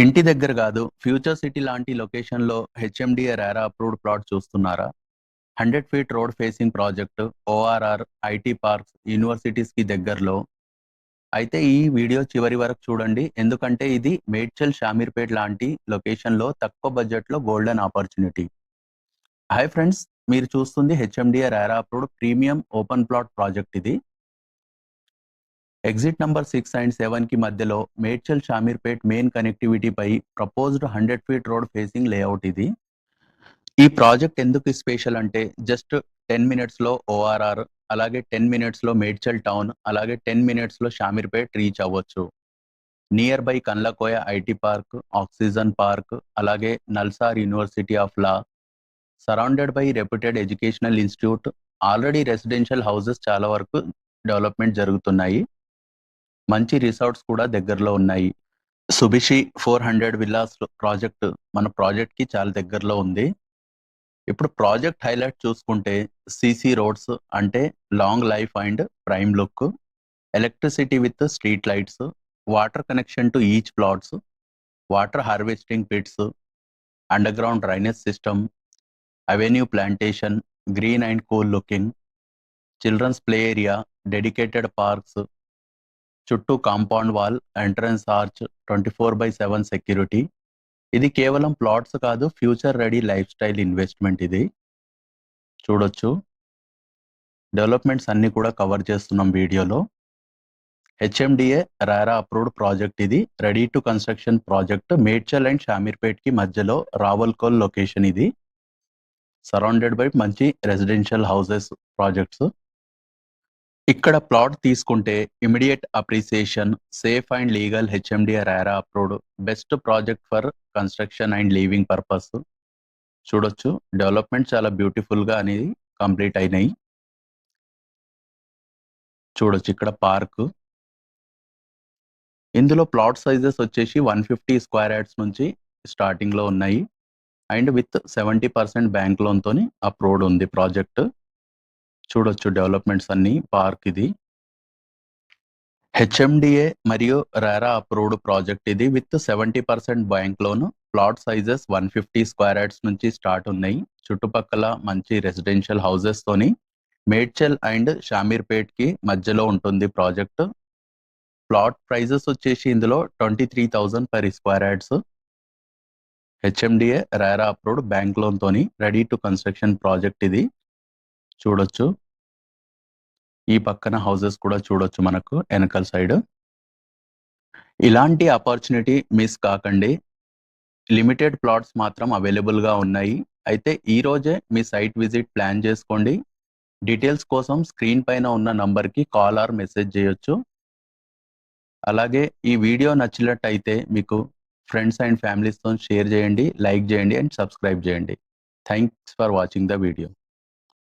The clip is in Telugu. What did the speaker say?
ఇంటి దగ్గర కాదు ఫ్యూచర్ సిటీ లాంటి లొకేషన్లో హెచ్ఎండిఏ రేరా అప్రూవ్డ్ ప్లాట్ చూస్తున్నారా? Hundred feet road facing project ORR IT parks యూనివర్సిటీస్కి దగ్గరలో. అయితే ఈ వీడియో చివరి వరకు చూడండి ఎందుకంటే ఇది మేడ్చల్ షామీర్పేట్ లాంటి లొకేషన్లో తక్కువ బడ్జెట్లో గోల్డెన్ ఆపర్చునిటీ. హాయ్ ఫ్రెండ్స్ మీరు చూస్తుంది HMDA RERA approved premium open plot project ఇది. ఎగ్జిట్ నంబర్ సిక్స్ అండ్ సెవెన్కి మధ్యలో మేడ్చల్ షామీర్పేట్ మెయిన్ కనెక్టివిటీ పై proposed hundred feet road facing layout ఇది. ఈ ప్రాజెక్ట్ ఎందుకు స్పెషల్ అంటే జస్ట్ టెన్ మినిట్స్లో ఓఆర్ఆర్ అలాగే టెన్ మినిట్స్లో మేడ్చల్ టౌన్ అలాగే టెన్ మినిట్స్లో షామీర్పేట్ రీచ్ అవ్వచ్చు. Near by Kandlakoya IT park oxygen park అలాగే NALSAR university of law surrounded by reputed educational institute already residential houses చాలా వరకు డెవలప్మెంట్ జరుగుతున్నాయి. మంచి రిసార్ట్స్ కూడా దగ్గరలో ఉన్నాయి. సుబిషి ఫోర్ హండ్రెడ్ విల్లాస్ ప్రాజెక్ట్ మన ప్రాజెక్ట్కి చాలా దగ్గరలో ఉంది. ఇప్పుడు ప్రాజెక్ట్ హైలైట్ చూసుకుంటే సిసి రోడ్స్ అంటే long life and prime look electricity with street lights water connection to each plots water harvesting pits underground drainage system avenue plantation green and cool looking children's play area dedicated parks చుట్టూ compound wall entrance arch twenty four by seven security. ఇది కేవలం ప్లాట్స్ కాదు future ready lifestyle investment ఇది. చూడొచ్చు. డెవలప్మెంట్స్ అన్నీ కూడా కవర్ చేస్తున్నాం వీడియోలో. హెచ్ఎండిఏ రారా అప్రూవ్డ్ ప్రాజెక్ట్ ఇది. Ready to construction project. Medchal and షామీర్పేట్కి మధ్యలో రావల్కోల్ లొకేషన్ ఇది. సరౌండెడ్ బై మంచి రెసిడెన్షియల్ హౌసెస్ ప్రాజెక్ట్స్. ఇక్కడ ప్లాట్ తీసుకుంటే immediate appreciation safe and legal HMDA RERA approved. Best project for construction and living purpose. చూడొచ్చు. డెవలప్మెంట్ చాలా బ్యూటిఫుల్గా అనేది కంప్లీట్ అయినాయి. చూడొచ్చు ఇక్కడ పార్క్. ఇందులో ప్లాట్ సైజెస్ వచ్చేసి వన్ ఫిఫ్టీ స్క్వేర్ యార్డ్స్ నుంచి స్టార్టింగ్లో ఉన్నాయి. And with seventy percent bank loan తోని అప్రూవ్డ్ ఉంది ప్రాజెక్ట్. చూడొచ్చు డెవలప్మెంట్స్ అన్ని పార్క్ ఇది. హెచ్ఎండిఏ మరియు రారా అప్రూవ్డ్ ప్రాజెక్ట్ ఇది with seventy percent bank loan plot sizes one fifty square yards నుంచి స్టార్ట్ ఉన్నాయి. చుట్టుపక్కల మంచి రెసిడెన్షియల్ హౌసెస్ తోని మేడ్చల్ అండ్ షామీర్పేట్కి మధ్యలో ఉంటుంది ప్రాజెక్ట్. ప్లాట్ ప్రైజెస్ వచ్చేసి ఇందులో twenty three thousand per square yards. HMDA RERA approved bank loan తోని రెడీ టు కన్స్ట్రక్షన్ ప్రాజెక్ట్ ఇది. చూడొచ్చు. ఈ పక్కన హౌసెస్ కూడా చూడొచ్చు మనకు వెనకల్ సైడ్. ఇలాంటి ఆపర్చునిటీ మిస్ కాకండి. లిమిటెడ్ ప్లాట్స్ మాత్రం అవైలబుల్గా ఉన్నాయి. అయితే ఈరోజే మీ సైట్ విజిట్ ప్లాన్ చేసుకోండి. డీటెయిల్స్ కోసం స్క్రీన్ పైన ఉన్న నంబర్కి కాల్ ఆర్ మెసేజ్ చేయొచ్చు. అలాగే ఈ వీడియో నచ్చినట్టయితే మీకు ఫ్రెండ్స్ అండ్ ఫ్యామిలీస్తో షేర్ చేయండి లైక్ చేయండి అండ్ సబ్స్క్రైబ్ చేయండి. Thanks for watching the video.